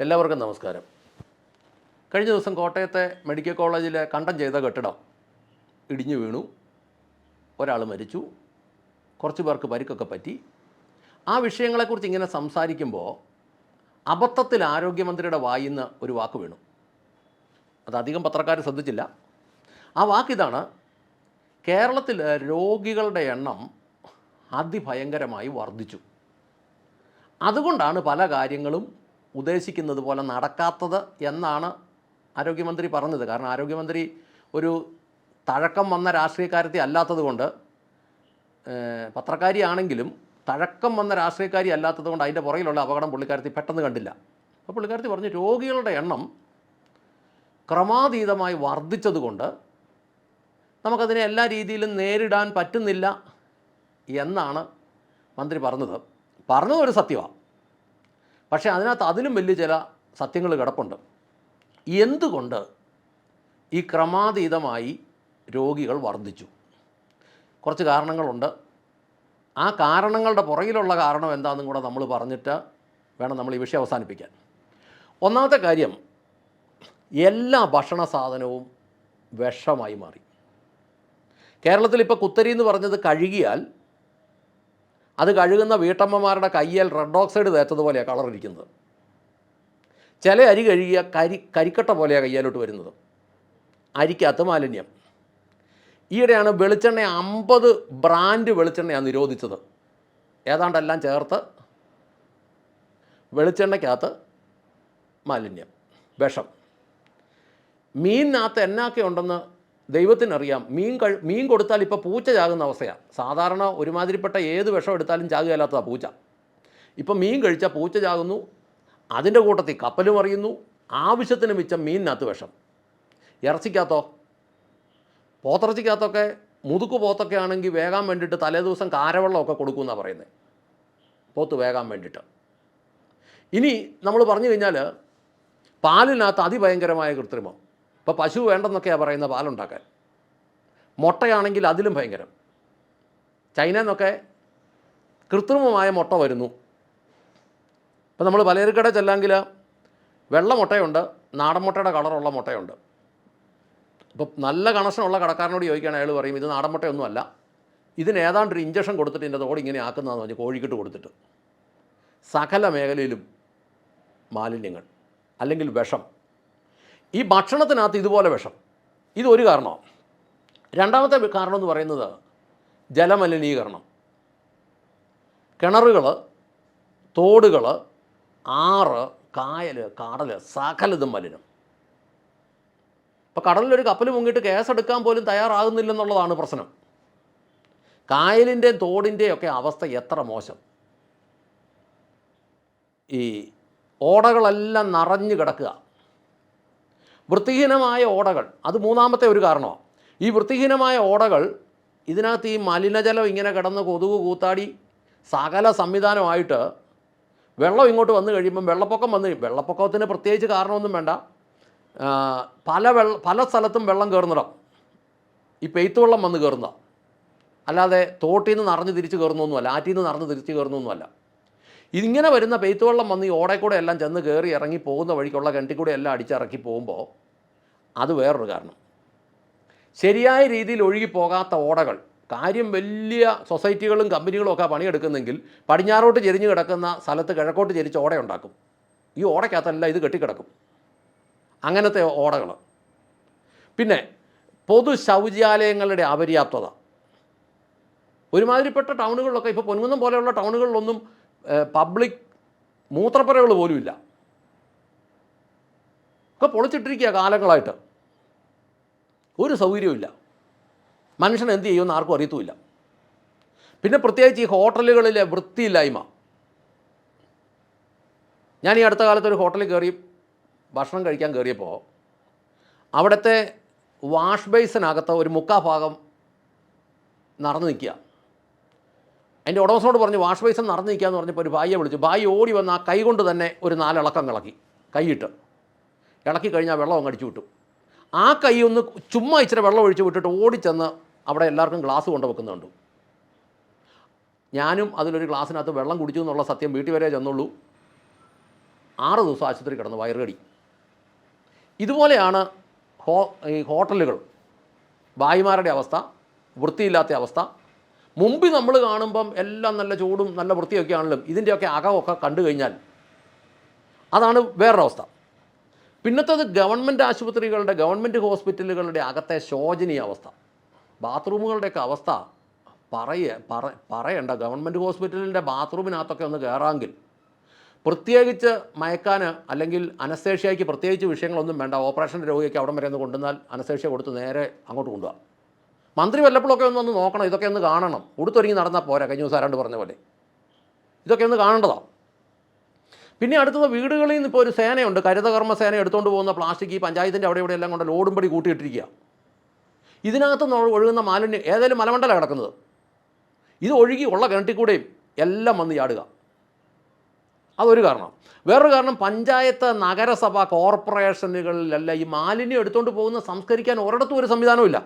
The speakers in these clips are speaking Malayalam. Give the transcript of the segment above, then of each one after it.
എല്ലാവർക്കും നമസ്കാരം. കഴിഞ്ഞ ദിവസം കോട്ടയത്തെ മെഡിക്കൽ കോളേജിലെ കണ്ടം ചെയ്ത കെട്ടിടം ഇടിഞ്ഞു വീണു. ഒരാൾ മരിച്ചു. കുറച്ച് പേർക്ക് പരിക്കൊക്കെ പറ്റി. ആ വിഷയങ്ങളെക്കുറിച്ച് ഇങ്ങനെ സംസാരിക്കുമ്പോൾ അബദ്ധത്തിൽ ആരോഗ്യമന്ത്രിയുടെ വായിൽ നിന്ന് ഒരു വാക്ക് വീണു. അത് അധികം പത്രക്കാർ ശ്രദ്ധിച്ചില്ല. ആ വാക്കിതാണ് കേരളത്തിൽ രോഗികളുടെ എണ്ണം അതിഭയങ്കരമായി വർദ്ധിച്ചു. അതുകൊണ്ടാണ് പല കാര്യങ്ങളും ഉദ്ദേശിക്കുന്നത് പോലെ നടക്കാത്തത് എന്നാണ് ആരോഗ്യമന്ത്രി പറഞ്ഞത്. കാരണം ആരോഗ്യമന്ത്രി ഒരു തഴക്കം വന്ന രാഷ്ട്രീയക്കാരത്തി അല്ലാത്തത് കൊണ്ട് ഏഹ്, പത്രക്കാരിയാണെങ്കിലും തഴക്കം വന്ന രാഷ്ട്രീയക്കാരി അല്ലാത്തത് കൊണ്ട് അതിന്റെ പുറകിലുള്ള അപകടം പുള്ളിക്കാരത്തി പെട്ടെന്ന് കണ്ടില്ല. അപ്പോൾ പുള്ളിക്കാരത്തി പറഞ്ഞു രോഗികളുടെ എണ്ണം ക്രമാതീതമായി വർദ്ധിച്ചതുകൊണ്ട് നമുക്കതിനെ എല്ലാ രീതിയിലും നേരിടാൻ പറ്റുന്നില്ല എന്നാണ് മന്ത്രി പറഞ്ഞത്. പറഞ്ഞത് ഒരു സത്യമാണ് പക്ഷേ അതിനകത്ത് അതിലും വലിയ ചില സത്യങ്ങൾ കിടപ്പുണ്ട്. എന്തുകൊണ്ട് ഈ ക്രമാതീതമായി രോഗികൾ വർദ്ധിച്ചു? കുറച്ച് കാരണങ്ങളുണ്ട്. ആ കാരണങ്ങളുടെ പുറകിലുള്ള കാരണം എന്താണെന്നും കൂടെ നമ്മൾ പറഞ്ഞിട്ട് വേണം നമ്മൾ ഈ വിഷയം അവസാനിപ്പിക്കാൻ. ഒന്നാമത്തെ കാര്യം എല്ലാ ഭക്ഷണ സാധനവും വിഷമായി മാറി. കേരളത്തിൽ ഇപ്പോൾ കുത്തരി എന്ന് പറഞ്ഞത് കഴുകിയാൽ അത് കഴുകുന്ന വീട്ടമ്മമാരുടെ കയ്യിൽ റെഡ് ഓക്സൈഡ് തേച്ചതുപോലെയാണ് കളറിരിക്കുന്നത് ചില അരി കഴുകിയ കരി കരിക്കട്ട പോലെയാണ് കയ്യാലോട്ട് വരുന്നത്. അരിക്കകത്ത് മാലിന്യം. ഈയിടെയാണ് വെളിച്ചെണ്ണ അമ്പത് ബ്രാൻഡ് വെളിച്ചെണ്ണയാണ് നിരോധിച്ചത്. ഏതാണ്ടെല്ലാം ചേർത്ത്? വെളിച്ചെണ്ണയ്ക്കകത്ത് മാലിന്യം വിഷം. മീനിനകത്ത് എന്നാക്കെ ഉണ്ടെന്ന് ദൈവത്തിനറിയാം. മീൻ കഴി മീൻ കൊടുത്താൽ ഇപ്പോൾ പൂച്ച ചാകുന്ന അവസ്ഥയാണ് സാധാരണ ഒരുമാതിരിപ്പെട്ട ഏത് വിഷം എടുത്താലും ചാകുകയല്ലാത്തതാണ് പൂച്ച. ഇപ്പം മീൻ കഴിച്ചാൽ പൂച്ച ചാകുന്നു അതിന്റെ കൂട്ടത്തിൽ കപ്പലും അറിയുന്നു ആവശ്യത്തിന് മിച്ചം മീനിനകത്ത് വിഷം. ഇറച്ചിക്കകത്തോ? പോത്തിറച്ചിക്കകത്തൊക്കെ മുതുക്ക് പോത്തൊക്കെ ആണെങ്കിൽ വേകാൻ വേണ്ടിയിട്ട് തലേ ദിവസം കാരവെള്ളമൊക്കെ കൊടുക്കുമെന്നാണ് പറയുന്നത് പോത്ത് വേകാൻ വേണ്ടിയിട്ട്. ഇനി നമ്മൾ പറഞ്ഞു കഴിഞ്ഞാൽ പാലിനകത്ത് അതിഭയങ്കരമായ കൃത്രിമം. ഇപ്പോൾ പശു വേണ്ടെന്നൊക്കെയാണ് പറയുന്നത് പാലുണ്ടാക്കാൻ. മുട്ടയാണെങ്കിൽ അതിലും ഭയങ്കരം. ചൈന എന്നൊക്കെ കൃത്രിമമായ മുട്ട വരുന്നു. ഇപ്പോൾ നമ്മൾ പലചരക്കട ചെല്ലാമെങ്കിൽ വെള്ള മുട്ടയുണ്ട് നാടൻ മുട്ടയുടെ കളറുള്ള മുട്ടയുണ്ട്. ഇപ്പോൾ നല്ല കണക്ഷനുള്ള കടക്കാരനോട് ചോദിക്കുകയാണ് അയാൾ പറയും ഇത് നാടൻ മുട്ടയൊന്നുമല്ല. ഇതിന് ഏതാണ്ട് ഒരു ഇഞ്ചക്ഷൻ കൊടുത്തിട്ട് ഇതിന്റെ തോട് ഇങ്ങനെ ആക്കുന്നതെന്ന് പറഞ്ഞ് കോഴിക്കിട്ട് കൊടുത്തിട്ട്. സകല മേഖലയിലും മാലിന്യങ്ങൾ അല്ലെങ്കിൽ വിഷം ഈ ഭക്ഷണത്തിനകത്ത് ഇതുപോലെ വിഷം. ഇതൊരു കാരണമാണ് രണ്ടാമത്തെ കാരണം എന്ന് പറയുന്നത് ജലമലിനീകരണം. കിണറുകൾ തോടുകൾ ആറ് കായൽ കടൽ സകലതും മലിനം. ഇപ്പോൾ കടലിലൊരു കപ്പൽ മുങ്ങിയിട്ട് കേസെടുക്കാൻ പോലും തയ്യാറാകുന്നില്ലെന്നുള്ളതാണ് പ്രശ്നം. കായലിന്റെയും തോടിന്റെയും ഒക്കെ അവസ്ഥ എത്ര മോശം. ഈ ഓടകളെല്ലാം നിറഞ്ഞു കിടക്കുക. വൃത്തിഹീനമായ ഓടകൾ. അത് മൂന്നാമത്തെ ഒരു കാരണമാണ് ഈ വൃത്തിഹീനമായ ഓടകൾ ഇതിനകത്ത് ഈ മലിനജലം ഇങ്ങനെ കിടന്ന് കൊതുക് കൂത്താടി സകല സംവിധാനമായിട്ട് വെള്ളം ഇങ്ങോട്ട് വന്നു കഴിയുമ്പം വെള്ളപ്പൊക്കം വന്ന് വെള്ളപ്പൊക്കത്തിന് പ്രത്യേകിച്ച് കാരണമൊന്നും വേണ്ട. പല വെള്ള പല സ്ഥലത്തും വെള്ളം കയറുന്നിടാം ഈ പെയ്ത്ത് വെള്ളം വന്ന് കയറുന്ന അല്ലാതെ തോട്ടിൽ നിന്ന് നിറഞ്ഞ് തിരിച്ച് കയറുന്നൊന്നുമല്ല ആറ്റിൽ നിന്ന് നിറഞ്ഞ് തിരിച്ച് കയറുന്നൊന്നുമല്ല ഇതിങ്ങനെ വരുന്ന പെയ്ത്തുവെള്ളം വന്ന് ഈ ഓടേക്കൂടെ എല്ലാം ചെന്ന് കയറി ഇറങ്ങി പോകുന്ന വഴിക്കുള്ള കിണറ്റിൽ കൂടെ എല്ലാം അടിച്ചിറക്കി പോകുമ്പോൾ അത് വേറൊരു കാരണം. ശരിയായ രീതിയിൽ ഒഴുകി പോകാത്ത ഓടകൾ കാര്യം വലിയ സൊസൈറ്റികളും കമ്പനികളും ഒക്കെ പണിയെടുക്കുന്നെങ്കിൽ പടിഞ്ഞാറോട്ട് ചെരിഞ്ഞ് കിടക്കുന്ന സ്ഥലത്ത് കിഴക്കോട്ട് ചെരിച്ച് ഓട ഉണ്ടാക്കും. ഈ ഓടയ്ക്കകത്തല്ല ഇത് കെട്ടിക്കിടക്കും. അങ്ങനത്തെ ഓടകൾ. പിന്നെ പൊതു ശൗചാലയങ്ങളുടെ അപര്യാപ്തത. ഒരുമാതിരിപ്പെട്ട ടൗണുകളിലൊക്കെ ഇപ്പോൾ പൊൻകുന്നം പോലെയുള്ള ടൗണുകളിലൊന്നും പബ്ലിക് മൂത്രപ്പുരകൾ പോലുമില്ല ഒക്കെ പൊളിച്ചിട്ടിരിക്കുക കാലങ്ങളായിട്ട്. ഒരു സൗകര്യവുമില്ല മനുഷ്യൻ എന്ത് ചെയ്യുമെന്ന് ആർക്കും അറിയത്തുമില്ല. പിന്നെ പ്രത്യേകിച്ച് ഈ ഹോട്ടലുകളിലെ വൃത്തിയില്ലായ്മ. ഞാൻ ഈ അടുത്ത കാലത്ത് ഒരു ഹോട്ടലിൽ കയറി ഭക്ഷണം കഴിക്കാൻ കയറിയപ്പോൾ അവിടുത്തെ വാഷ് ബേസിനകത്ത് ഒരു മുക്കാ ഭാഗം നടന്നു നിൽക്കുക. അതിന്റെ ഉടമസ്ഥനോട് പറഞ്ഞു വാഷ് ബേസിൻ നടന്നു നിൽക്കുക എന്ന് പറഞ്ഞപ്പോൾ ഒരു ഭായിയെ വിളിച്ചു. ഭായി ഓടി വന്ന് ആ കൈ കൊണ്ട് തന്നെ ഒരു നാലിളക്കം ഇളക്കി കൈയിട്ട്. ഇളക്കി കഴിഞ്ഞാൽ വെള്ളം അങ്ങ് അടിച്ചു വിട്ടു ആ കൈ ഒന്ന് ചുമ്മാ ഇച്ചിരി വെള്ളം ഒഴിച്ച് വിട്ടിട്ട് ഓടിച്ചെന്ന് അവിടെ എല്ലാവർക്കും ഗ്ലാസ് കൊണ്ട് വെക്കുന്നുണ്ട്. ഞാനും അതിലൊരു ഗ്ലാസ്സിനകത്ത് വെള്ളം കുടിച്ചു എന്നുള്ള സത്യം വീട്ടിൽ വരെ ചെന്നുള്ളൂ. ആറ് ദിവസം ആശുപത്രി കിടന്ന് വയറുകടി. ഇതുപോലെയാണ് ഹോ ഈ ഹോട്ടലുകൾ. ഭായിമാരുടെ അവസ്ഥ വൃത്തിയില്ലാത്ത അവസ്ഥ മുമ്പിൽ നമ്മൾ കാണുമ്പം എല്ലാം നല്ല ചൂടും നല്ല വൃത്തിയൊക്കെ ആണെങ്കിലും ഇതിന്റെയൊക്കെ അകമൊക്കെ കണ്ടു കഴിഞ്ഞാൽ അതാണ് വേറൊരവസ്ഥ. പിന്നത്തത് ഗവൺമെന്റ് ആശുപത്രികളുടെ ഗവൺമെന്റ് ഹോസ്പിറ്റലുകളുടെ അകത്തെ ശോചനീയ അവസ്ഥ. ബാത്റൂമുകളുടെയൊക്കെ അവസ്ഥ പറയ പറ പറയണ്ട. ഗവൺമെന്റ് ഹോസ്പിറ്റലിന്റെ ബാത്റൂമിനകത്തൊക്കെ ഒന്ന് കയറാമെങ്കിൽ പ്രത്യേകിച്ച് മയക്കാൻ അല്ലെങ്കിൽ അനസ്തേഷ്യയ്ക്ക് പ്രത്യേകിച്ച് വിഷയങ്ങളൊന്നും വേണ്ട. ഓപ്പറേഷൻ രോഗിയൊക്കെ അവിടം വരെ ഒന്ന് കൊണ്ടുവന്നാൽ അനസ്തേഷ്യ കൊടുത്ത് നേരെ അങ്ങോട്ട് കൊണ്ടുപോകാം മന്ത്രി വല്ലപ്പോഴൊക്കെ ഒന്ന് വന്ന് നോക്കണം ഇതൊക്കെ ഒന്ന് കാണണം. ഉടുത്തൊരുങ്ങി നടന്നാൽ പോരാ കഴിഞ്ഞ ദിവസം ആരാണ്ട് പറഞ്ഞ പോലെ. ഇതൊക്കെ ഒന്ന് കാണേണ്ടതാണ് പിന്നെ അടുത്തത് വീടുകളിൽ നിന്ന് ഇപ്പോൾ ഒരു സേനയുണ്ട് കരുതകർമ്മ സേന എടുത്തുകൊണ്ട് പോകുന്ന പ്ലാസ്റ്റിക് ഈ പഞ്ചായത്തിന്റെ അവിടെ ഇവിടെ എല്ലാം കൊണ്ട് ലോഡുംപടി കൂട്ടിയിട്ടിരിക്കുക ഇതിനകത്ത് നിന്ന് ഒഴുകുന്ന മാലിന്യം ഏതായാലും മലമണ്ഡല കിടക്കുന്നത്. ഇത് ഒഴുകി ഉള്ള കിണറ്റിൽ കൂടെയും എല്ലാം വന്ന് ചാടുക. അതൊരു കാരണം. വേറൊരു കാരണം പഞ്ചായത്ത് നഗരസഭ കോർപ്പറേഷനുകളിലല്ല ഈ മാലിന്യം എടുത്തുകൊണ്ട് പോകുന്ന സംസ്കരിക്കാൻ ഒരിടത്തും ഒരു സംവിധാനവും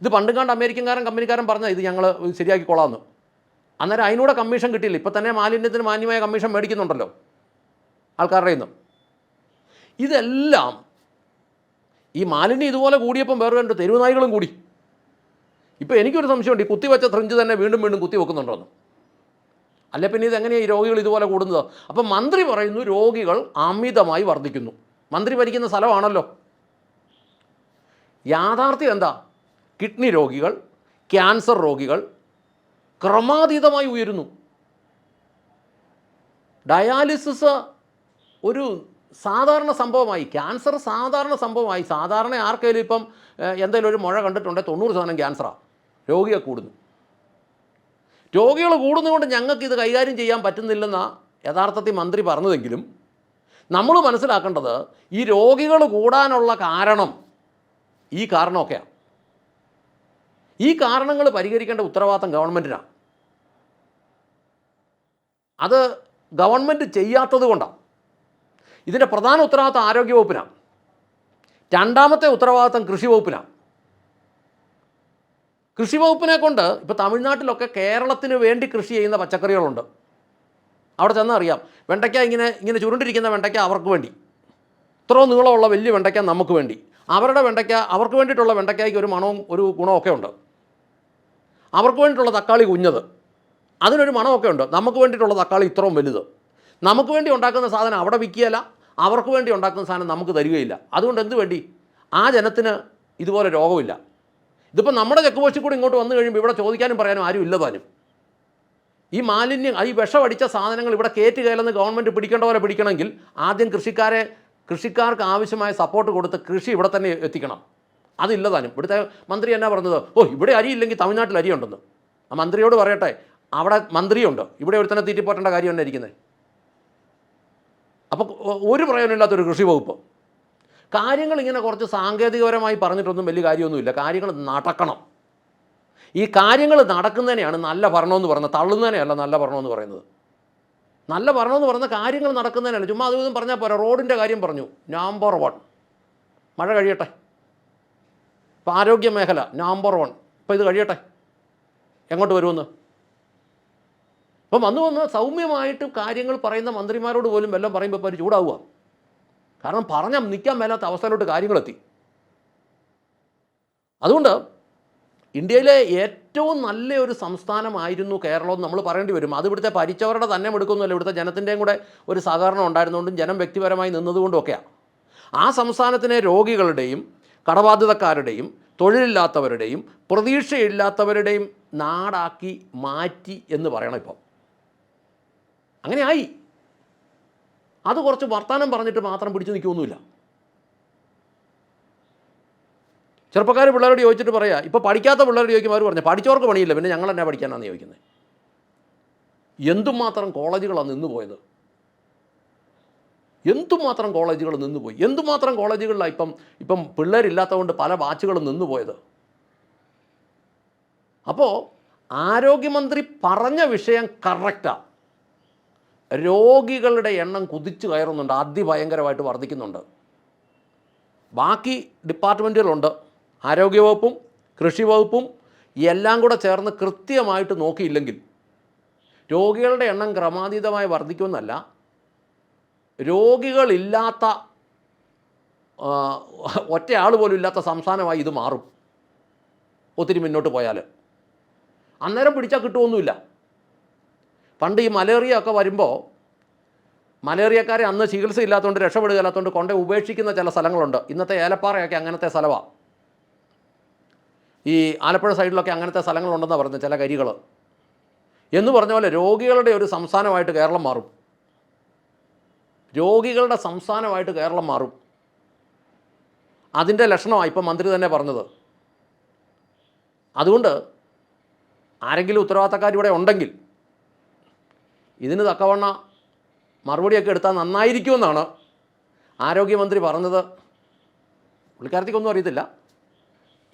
ഇത് പണ്ട് കണ്ട് അമേരിക്കൻകാരൻ കമ്പനിക്കാരൻ പറഞ്ഞാൽ ഇത് ഞങ്ങൾ ശരിയാക്കിക്കൊള്ളാമെന്ന് അന്നേരം അതിനൂടെ കമ്മീഷൻ കിട്ടിയില്ല. ഇപ്പം തന്നെ മാലിന്യത്തിന് മാന്യമായ കമ്മീഷൻ മേടിക്കുന്നുണ്ടല്ലോ ആൾക്കാരുടെ ഇന്നും ഇതെല്ലാം ഈ മാലിന്യം ഇതുപോലെ കൂടിയപ്പം വേറെ രണ്ട് തെരുവുനായികളും കൂടി. ഇപ്പോൾ എനിക്കൊരു സംശയമുണ്ട് ഈ കുത്തിവെച്ച ഫ്രിഞ്ച് തന്നെ വീണ്ടും വീണ്ടും കുത്തി വെക്കുന്നുണ്ടോന്ന്. അല്ലെ പിന്നെ ഇത് ഇതെങ്ങനെയാണ് ഈ രോഗികൾ ഇതുപോലെ കൂടുന്നത്? അപ്പം മന്ത്രി പറയുന്നു രോഗികൾ അമിതമായി വർദ്ധിക്കുന്നു. മന്ത്രി ഭരിക്കുന്ന സ്ഥലമാണല്ലോ. യാഥാർത്ഥ്യം എന്താ? കിഡ്നി രോഗികൾ ക്യാൻസർ രോഗികൾ ക്രമാതീതമായി ഉയരുന്നു. ഡയാലിസിസ് ഒരു സാധാരണ സംഭവമായി ക്യാൻസർ സാധാരണ സംഭവമായി. സാധാരണ ആർക്കെങ്കിലും ഇപ്പം എന്തെങ്കിലും ഒരു മുഴ കണ്ടിട്ടുണ്ടെങ്കിൽ തൊണ്ണൂറ് ശതമാനം ക്യാൻസറാണ് രോഗിയെ കൂടുന്നു. രോഗികൾ കൂടുന്നതുകൊണ്ട് ഞങ്ങൾക്ക് ഇത് കൈകാര്യം ചെയ്യാൻ പറ്റുന്നില്ലെന്ന യഥാർത്ഥത്തിൽ മന്ത്രി പറഞ്ഞതെങ്കിലും നമ്മൾ മനസ്സിലാക്കേണ്ടത് ഈ രോഗികൾ കൂടാനുള്ള കാരണം ഈ കാരണമൊക്കെയാണ്. ഈ കാരണങ്ങൾ പരിഹരിക്കേണ്ട ഉത്തരവാദിത്തം ഗവൺമെന്റിനാണ് അത് ഗവൺമെന്റ് ചെയ്യാത്തത് കൊണ്ടാണ് ഇതിന്റെ പ്രധാന ഉത്തരവാദിത്തം ആരോഗ്യവകുപ്പിനാണ് രണ്ടാമത്തെ ഉത്തരവാദിത്തം കൃഷി വകുപ്പിനാണ് കൃഷി വകുപ്പിനെ കൊണ്ട് ഇപ്പോൾ തമിഴ്നാട്ടിലൊക്കെ കേരളത്തിന് വേണ്ടി കൃഷി ചെയ്യുന്ന പച്ചക്കറികളുണ്ട്. അവിടെ ചെന്നാൽ അറിയാം വെണ്ടയ്ക്ക ഇങ്ങനെ ഇങ്ങനെ ചുരുണ്ടിരിക്കുന്ന വെണ്ടയ്ക്ക അവർക്ക് വേണ്ടി. ഇത്രയും നീളമുള്ള വലിയ വെണ്ടയ്ക്ക നമുക്ക് വേണ്ടി. അവരുടെ വെണ്ടയ്ക്ക അവർക്ക് വേണ്ടിയിട്ടുള്ള വെണ്ടയ്ക്കയ്ക്ക് ഒരു മണവും ഒരു ഗുണമൊക്കെ ഉണ്ട്. അവർക്ക് വേണ്ടിയിട്ടുള്ള തക്കാളി കുഞ്ഞത്. അതിനൊരു മണമൊക്കെ ഉണ്ട്. നമുക്ക് വേണ്ടിയിട്ടുള്ള തക്കാളി ഇത്രയും വലുത്. നമുക്ക് വേണ്ടി ഉണ്ടാക്കുന്ന സാധനം അവിടെ വിൽക്കുകയല്ല. അവർക്ക് വേണ്ടി ഉണ്ടാക്കുന്ന സാധനം നമുക്ക് തരികയില്ല. അതുകൊണ്ട് എന്ത് വേണ്ടി? ആ ജനത്തിന് ഇതുപോലെ രോഗമില്ല. ഇതിപ്പോൾ നമ്മുടെ ചെക്ക് പോസ്റ്റിൽ കൂടി ഇങ്ങോട്ട് വന്നു കഴിയുമ്പോൾ ഇവിടെ ചോദിക്കാനും പറയാനും ആരും ഇല്ല താനും. ഈ മാലിന്യം ഈ വിഷമടിച്ച സാധനങ്ങൾ ഇവിടെ കയറ്റി കയലെന്ന് ഗവൺമെന്റ് പിടിക്കേണ്ട പോലെ പിടിക്കണമെങ്കിൽ ആദ്യം കൃഷിക്കാരെ കൃഷിക്കാർക്ക് ആവശ്യമായ സപ്പോർട്ട് കൊടുത്ത് കൃഷി ഇവിടെ തന്നെ എത്തിക്കണം. അതില്ല താനും ഇവിടുത്തെ മന്ത്രി എന്നാ പറഞ്ഞത്? ഓ ഇവിടെ അരിയില്ലെങ്കിൽ തമിഴ്നാട്ടിൽ അരിയുണ്ടെന്ന്. ആ മന്ത്രിയോട് പറയട്ടെ അവിടെ മന്ത്രിയുണ്ട്. ഇവിടെ ഒരുത്തനെ തീറ്റിപ്പോറ്റേണ്ട കാര്യം തന്നെ ഇരിക്കുന്നത് അപ്പോൾ ഒരു പ്രയോജനമില്ലാത്തൊരു കൃഷി വകുപ്പ്. കാര്യങ്ങൾ ഇങ്ങനെ കുറച്ച് സാങ്കേതികപരമായി പറഞ്ഞിട്ടൊന്നും വലിയ കാര്യമൊന്നുമില്ല. കാര്യങ്ങൾ നടക്കണം. ഈ കാര്യങ്ങൾ നടക്കുന്നതിനെയാണ് നല്ല ഭരണമെന്ന് പറയുന്നത്. തള്ളുന്നതിനെയല്ല നല്ല ഭരണമെന്ന് പറയുന്നത്. നല്ല ഭരണമെന്ന് പറയുന്ന കാര്യങ്ങൾ നടക്കുന്നതിനല്ല ചുമ്മാ അതും പറഞ്ഞാൽ പോരാ. റോഡിന്റെ കാര്യം പറഞ്ഞു. നമ്പർ വൺ മഴ കഴിയട്ടെ. ഇപ്പോൾ ആരോഗ്യ മേഖല നമ്പർ വൺ ഇപ്പോൾ ഇത് കഴിയട്ടെ. എങ്ങോട്ട് വരുമെന്ന്? അപ്പം വന്നു വന്ന് സൗമ്യമായിട്ട് കാര്യങ്ങൾ പറയുന്ന മന്ത്രിമാരോട് പോലും വല്ലതും പറയുമ്പോൾ ഇപ്പോൾ ചൂടാവുക. കാരണം പറഞ്ഞ നിൽക്കാൻ മേലാത്ത അവസ്ഥയിലോട്ട് കാര്യങ്ങളെത്തി അതുകൊണ്ട് ഇന്ത്യയിലെ ഏറ്റവും നല്ല ഒരു സംസ്ഥാനമായിരുന്നു കേരളം എന്ന് നമ്മൾ പറയേണ്ടി വരും. അത് ഇവിടുത്തെ ഭരിച്ചവരുടെ തന്നെ എടുക്കുന്നില്ല ഇവിടുത്തെ ജനത്തിന്റെയും കൂടെ ഒരു സഹകരണം ഉണ്ടായിരുന്നുകൊണ്ടും ജനം വ്യക്തിപരമായി നിന്നതുകൊണ്ടും ഒക്കെയാണ് ആ സംസ്ഥാനത്തിനെ രോഗികളുടെയും കടബാധിതക്കാരുടെയും തൊഴിലില്ലാത്തവരുടെയും പ്രതീക്ഷയില്ലാത്തവരുടെയും നാടാക്കി മാറ്റി എന്ന് പറയണം ഇപ്പം. അങ്ങനെ ആയി. അത് കുറച്ച് വർത്തമാനം പറഞ്ഞിട്ട് മാത്രം പിടിച്ചു നിൽക്കുമൊന്നുമില്ല ചെറുപ്പക്കാർ പിള്ളേരോട് ചോദിച്ചിട്ട് പറയാ ഇപ്പോൾ പഠിക്കാത്ത പിള്ളേരോട് ചോദിക്കുമ്പോൾ അവർ പറഞ്ഞു പഠിച്ചവർക്ക് പണിയില്ല പിന്നെ ഞങ്ങൾ തന്നെ പഠിക്കാനാണ് ചോദിക്കുന്നത് എന്തുമാത്രം കോളേജുകളാണ് നിന്ന് പോയത് എന്തുമാത്രം കോളേജുകൾ നിന്നുപോയി? എന്തുമാത്രം കോളേജുകളിലാണ് ഇപ്പം ഇപ്പം പിള്ളേരില്ലാത്തതുകൊണ്ട് പല ബാച്ചുകളും നിന്നുപോയത്? അപ്പോൾ ആരോഗ്യമന്ത്രി പറഞ്ഞ വിഷയം കറക്റ്റാണ് രോഗികളുടെ എണ്ണം കുതിച്ചു കയറുന്നുണ്ട് അതിഭയങ്കരമായിട്ട് വർദ്ധിക്കുന്നുണ്ട്. ബാക്കി ഡിപ്പാർട്ട്മെന്റുകളുണ്ട് ആരോഗ്യവകുപ്പും കൃഷി വകുപ്പും എല്ലാം കൂടെ ചേർന്ന് കൃത്യമായിട്ട് നോക്കിയില്ലെങ്കിൽ രോഗികളുടെ എണ്ണം ക്രമാതീതമായി വർദ്ധിക്കുമെന്നല്ല രോഗികളില്ലാത്ത ഒറ്റയാൾ പോലും ഇല്ലാത്ത സംസ്ഥാനമായി ഇത് മാറും. ഒത്തിരി മുന്നോട്ട് പോയാൽ അന്നേരം പിടിച്ചാൽ കിട്ടുമൊന്നുമില്ല പണ്ട് ഈ മലേറിയ ഒക്കെ വരുമ്പോൾ മലേറിയക്കാരെ അന്ന് ചികിത്സ ഇല്ലാത്തതുകൊണ്ട് രക്ഷപ്പെടുകയില്ലാത്തതുകൊണ്ട് കൊണ്ട് ഉപേക്ഷിക്കുന്ന ചില സ്ഥലങ്ങളുണ്ട്. ഇന്നത്തെ ഏലപ്പാറയൊക്കെ അങ്ങനത്തെ സ്ഥലമാണ് ഈ ആലപ്പുഴ സൈഡിലൊക്കെ അങ്ങനത്തെ സ്ഥലങ്ങളുണ്ടെന്നാണ് പറഞ്ഞു ചില കരികൾ എന്ന് പറഞ്ഞ പോലെ രോഗികളുടെ ഒരു സംസ്ഥാനമായിട്ട് കേരളം മാറും. രോഗികളുടെ സംസ്ഥാനമായിട്ട് കേരളം മാറും. അതിന്റെ ലക്ഷണമാണ് ഇപ്പം മന്ത്രി തന്നെ പറഞ്ഞത്. അതുകൊണ്ട് ആരെങ്കിലും ഉത്തരവാദിത്തക്കാരിവിടെ ഉണ്ടെങ്കിൽ ഇതിന് തക്കവണ്ണ മറുപടിയൊക്കെ എടുത്താൽ നന്നായിരിക്കുമെന്നാണ് ആരോഗ്യമന്ത്രി പറഞ്ഞത്. പുള്ളിക്കാരത്തിക്കൊന്നും അറിയത്തില്ല.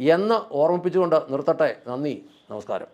എന്ന് ഓർമ്മിപ്പിച്ചുകൊണ്ട് നിർത്തട്ടെ. നന്ദി. നമസ്കാരം.